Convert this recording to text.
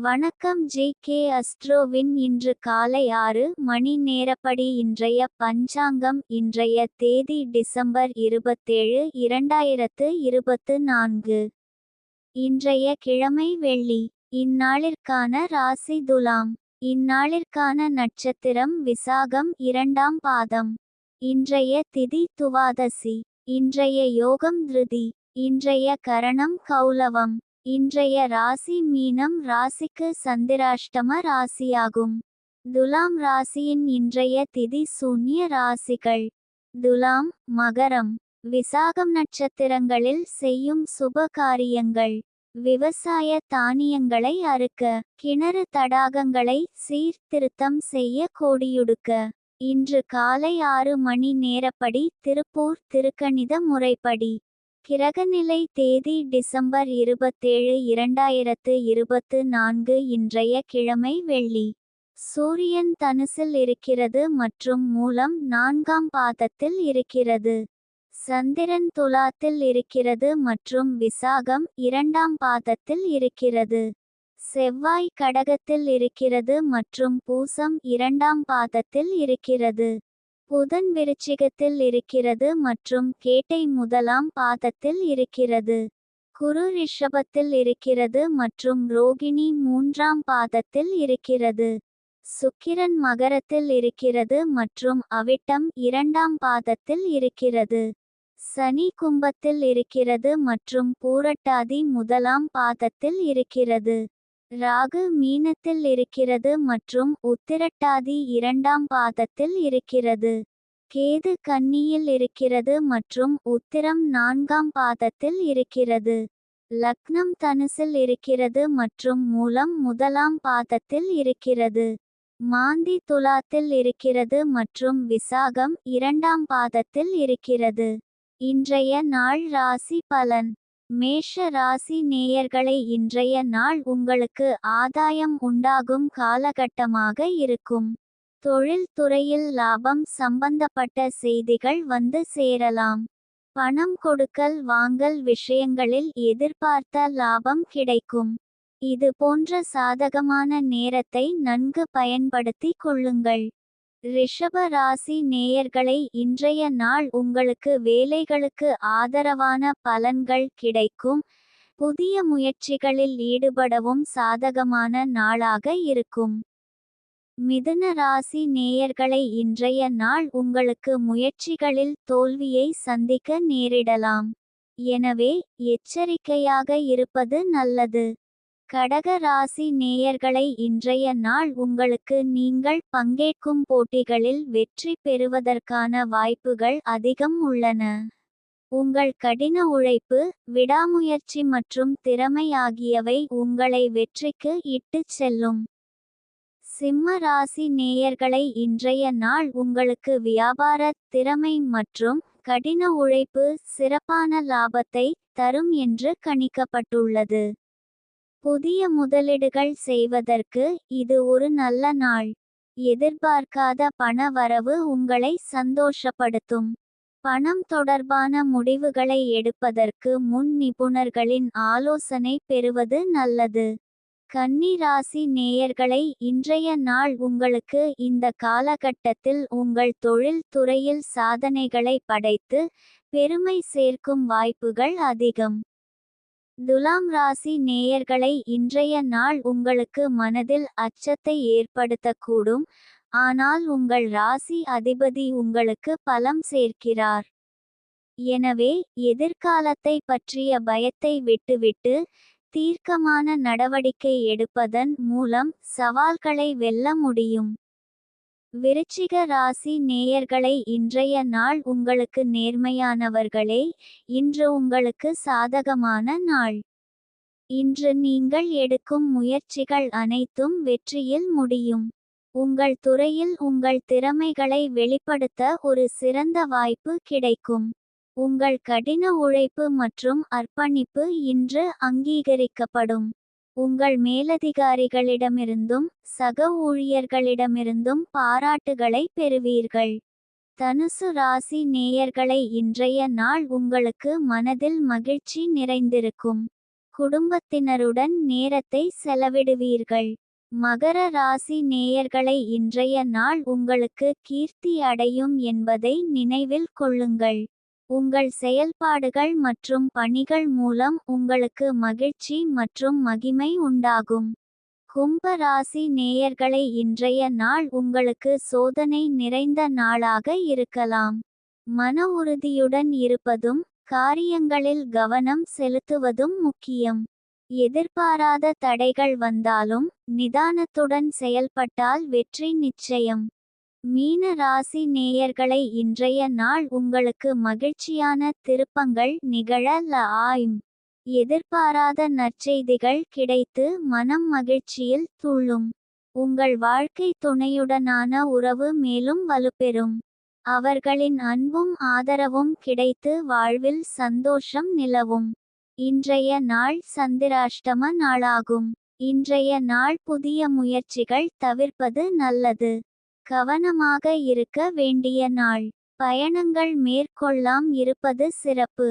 வணக்கம் J K அஸ்ட்ரோவின். இன்று காலை ஆறு மணி நேரப்படி இன்றைய பஞ்சாங்கம் இன்றைய தேதி டிசம்பர் இருபத்தேழு இரண்டாயிரத்து இருபத்து நான்கு. இன்றைய கிழமை வெள்ளி. இந்நாளிற்கான ராசி துலாம். இந்நாளிற்கான நட்சத்திரம் விசாகம் இரண்டாம் பாதம். இன்றைய திதி துவாதசி. இன்றைய யோகம் திருதி. இன்றைய கரணம் கௌலவம் இன்றைய ராசி மீனம் ராசிக்கு சந்திராஷ்டம ராசியாகும். துலாம் ராசியின் இன்றைய திதி சூன்ய ராசிகள். துலாம் மகரம். விசாகம் நட்சத்திரங்களில் செய்யும் சுப காரியங்கள். விவசாய தானியங்களை அறுக்க கிணறு தடாகங்களை சீர்திருத்தம் செய்ய கோடியுடுக்க. இன்று காலை ஆறு மணி நேரப்படி திருப்பூர் திருக்கணித முறைப்படி. கிரகநிலை தேதி டிசம்பர் இருபத்தேழு இரண்டாயிரத்து இருபத்து நான்கு இன்றைய கிழமை வெள்ளி. சூரியன் தனுசில் இருக்கிறது மற்றும் மூலம் நான்காம் பாதத்தில் இருக்கிறது. சந்திரன் துலாத்தில் இருக்கிறது மற்றும் விசாகம் இரண்டாம் பாதத்தில் இருக்கிறது. செவ்வாய் கடகத்தில் இருக்கிறது மற்றும் பூசம் இரண்டாம் பாதத்தில் இருக்கிறது. புதன் விருச்சிகத்தில் இருக்கிறது மற்றும் கேட்டை முதலாம் பாதத்தில் இருக்கிறது. குரு ரிஷபத்தில் இருக்கிறது மற்றும் ரோகிணி மூன்றாம் பாதத்தில் இருக்கிறது. சுக்கிரன் மகரத்தில் இருக்கிறது மற்றும் அவிட்டம் இரண்டாம் பாதத்தில் இருக்கிறது. சனி கும்பத்தில் இருக்கிறது மற்றும் பூரட்டாதி முதலாம் பாதத்தில் இருக்கிறது. ராகு மீனத்தில் இருக்கிறது மற்றும் உத்திரட்டாதி இரண்டாம் பாதத்தில் இருக்கிறது. கேது கன்னியில் இருக்கிறது மற்றும் உத்திரம் நான்காம் பாதத்தில் இருக்கிறது. லக்னம் தனுசில் இருக்கிறது மற்றும் மூலம் முதலாம் பாதத்தில் இருக்கிறது. மாந்தி துலாத்தில் இருக்கிறது மற்றும் விசாகம் இரண்டாம் பாதத்தில் இருக்கிறது. இன்றைய நாள் ராசி பலன். மேஷ ராசி நேயர்களை இன்றைய நாள் உங்களுக்கு ஆதாயம் உண்டாகும் காலகட்டமாக இருக்கும். தொழில்துறையில் லாபம் சம்பந்தப்பட்ட செய்திகள் வந்து சேரலாம். பணம் கொடுக்கல் வாங்கல் விஷயங்களில் எதிர்பார்த்த லாபம் கிடைக்கும். இது போன்ற சாதகமான நேரத்தை நன்கு பயன்படுத்திக் கொள்ளுங்கள். ரிஷப ராசி நேயர்களை இன்றைய நாள் உங்களுக்கு வேலைகளுக்கு ஆதரவான பலன்கள் கிடைக்கும். புதிய முயற்சிகளில் ஈடுபடவும் சாதகமான நாளாக இருக்கும். மிதுன ராசி நேயர்களை இன்றைய நாள் உங்களுக்கு முயற்சிகளில் தோல்வியை சந்திக்க நேரிடலாம். எனவே எச்சரிக்கையாக இருப்பது நல்லது. கடக ராசி நேயர்களை இன்றைய நாள் உங்களுக்கு நீங்கள் பங்கேற்கும் போட்டிகளில் வெற்றி பெறுவதற்கான வாய்ப்புகள் அதிகம் உள்ளன. உங்கள் கடின உழைப்பு விடாமுயற்சி மற்றும் திறமை ஆகியவை உங்களை வெற்றிக்கு இட்டுச் செல்லும். சிம்ம ராசி நேயர்களை இன்றைய நாள் உங்களுக்கு வியாபார திறமை மற்றும் கடின உழைப்பு சிறப்பான லாபத்தை தரும் என்று கணிக்கப்பட்டுள்ளது. புதிய முதலீடுகள் செய்வதற்கு இது ஒரு நல்ல நாள். எதிர்பார்க்காத பண வரவு உங்களை சந்தோஷப்படுத்தும். பணம் தொடர்பான முடிவுகளை எடுப்பதற்கு முன் நிபுணர்களின் ஆலோசனை பெறுவது நல்லது. கன்னி ராசி நேயர்களை இன்றைய நாள் உங்களுக்கு இந்த காலகட்டத்தில் உங்கள் தொழில் துறையில் சாதனைகளை படைத்து பெருமை சேர்க்கும் வாய்ப்புகள் அதிகம். துலாம் ராசி நேயர்களை இன்றைய நாள் உங்களுக்கு மனதில் அச்சத்தை ஏற்படுத்தக்கூடும். ஆனால் உங்கள் ராசி அதிபதி உங்களுக்கு பலம் சேர்க்கிறார். எனவே எதிர்காலத்தை பற்றிய பயத்தை விட்டுவிட்டு தீர்க்கமான நடவடிக்கை எடுப்பதன் மூலம் சவால்களை வெல்ல முடியும். விருச்சிக ராசி நேயர்களை இன்றைய நாள் உங்களுக்கு நேர்மையானவர்களே இன்று உங்களுக்கு சாதகமான நாள். இன்று நீங்கள் எடுக்கும் முயற்சிகள் அனைத்தும் வெற்றியில் முடியும். உங்கள் துறையில் உங்கள் திறமைகளை வெளிப்படுத்த ஒரு சிறந்த வாய்ப்பு கிடைக்கும். உங்கள் கடின உழைப்பு மற்றும் அர்ப்பணிப்பு இன்று அங்கீகரிக்கப்படும். உங்கள் மேலதிகாரிகளிடமிருந்தும் சக ஊழியர்களிடமிருந்தும் பாராட்டுகளை பெறுவீர்கள். தனுசு ராசி நேயர்களை இன்றைய நாள் உங்களுக்கு மனதில் மகிழ்ச்சி நிறைந்திருக்கும். குடும்பத்தினருடன் நேரத்தை செலவிடுவீர்கள். மகர ராசி நேயர்களை இன்றைய நாள் உங்களுக்கு கீர்த்தி அடையும் என்பதை நினைவில் கொள்ளுங்கள். உங்கள் செயல்பாடுகள் மற்றும் பணிகள் மூலம் உங்களுக்கு மகிழ்ச்சி மற்றும் மகிமை உண்டாகும். கும்ப ராசி நேயர்களை இன்றைய நாள் உங்களுக்கு சோதனை நிறைந்த நாளாக இருக்கலாம். மன உறுதியுடன் இருப்பதும் காரியங்களில் கவனம் செலுத்துவதும் முக்கியம். எதிர்பாராத தடைகள் வந்தாலும் நிதானத்துடன் செயல்பட்டால் வெற்றி நிச்சயம். மீன ராசி நேயர்களை இன்றைய நாள் உங்களுக்கு மகிழ்ச்சியான திருப்பங்கள் நிகழ ஆயும் எதிர்பாராத நற்செய்திகள் கிடைத்து மனம் மகிழ்ச்சியில் துள்ளும். உங்கள் வாழ்க்கை துணையுடனான உறவு மேலும் வலுப்பெறும். அவர்களின் அன்பும் ஆதரவும் கிடைத்து வாழ்வில் சந்தோஷம் நிலவும். இன்றைய நாள் சந்திராஷ்டம நாளாகும். இன்றைய நாள் புதிய முயற்சிகள் தவிர்ப்பது நல்லது. கவனமாக இருக்க வேண்டிய நாள். பயணங்கள் மேற்கொள்ளாம் இருப்பது சிறப்பு.